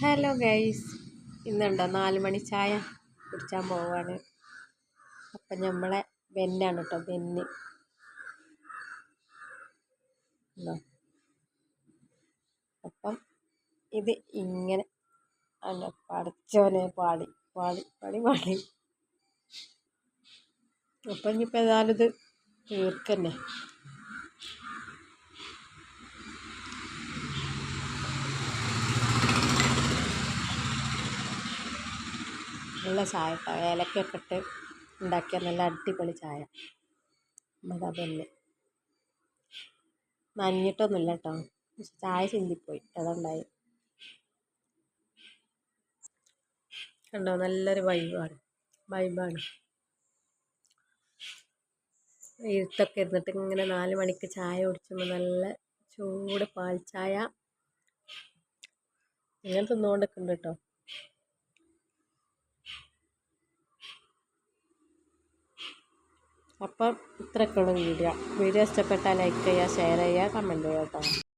Hello guys ഇന്നുണ്ടോ? നാല് മണി ചായ കുടിച്ചാൻ പോവാണ്. അപ്പം നമ്മളെ ബെന്നാണ് കേട്ടോ ബെന്ന്. അപ്പം ഇത് ഇങ്ങനെ അല്ല പഠിച്ചോനെ പാടി പാടി പാടി പാടി അപ്പം ഇനിയിപ്പോൾ ഏതായാലും ഇത് തീർക്കന്നെ. നല്ല ചായ കേട്ടോ ഏലക്കയൊക്കെ ഇട്ട് ഉണ്ടാക്കിയ നല്ല അടിപൊളി ചായ. അതാ തന്നെ. നനഞ്ഞിട്ടൊന്നുമില്ല കേട്ടോ. ചായ ചിന്തിപ്പോയി. അതുണ്ടായി കണ്ടോ? നല്ലൊരു വൈബാണ് വൈബാണ് ഇരുത്തൊക്കെ ഇരുന്നിട്ട് ഇങ്ങനെ നാല് മണിക്ക് ചായ കുടിച്ചുമ്പോൾ നല്ല ചൂട് പാൽ ചായ ഇങ്ങനെ തിന്നുകൊണ്ടൊക്കെ ഉണ്ട് കേട്ടോ. അപ്പം ഇത്രയൊക്കെയുള്ളൂ വീഡിയോ. വീഡിയോ ഇഷ്ടപ്പെട്ടാൽ ലൈക്ക് ചെയ്യുക ഷെയർ ചെയ്യുക കമന്റ് ചെയ്യുക കേട്ടോ.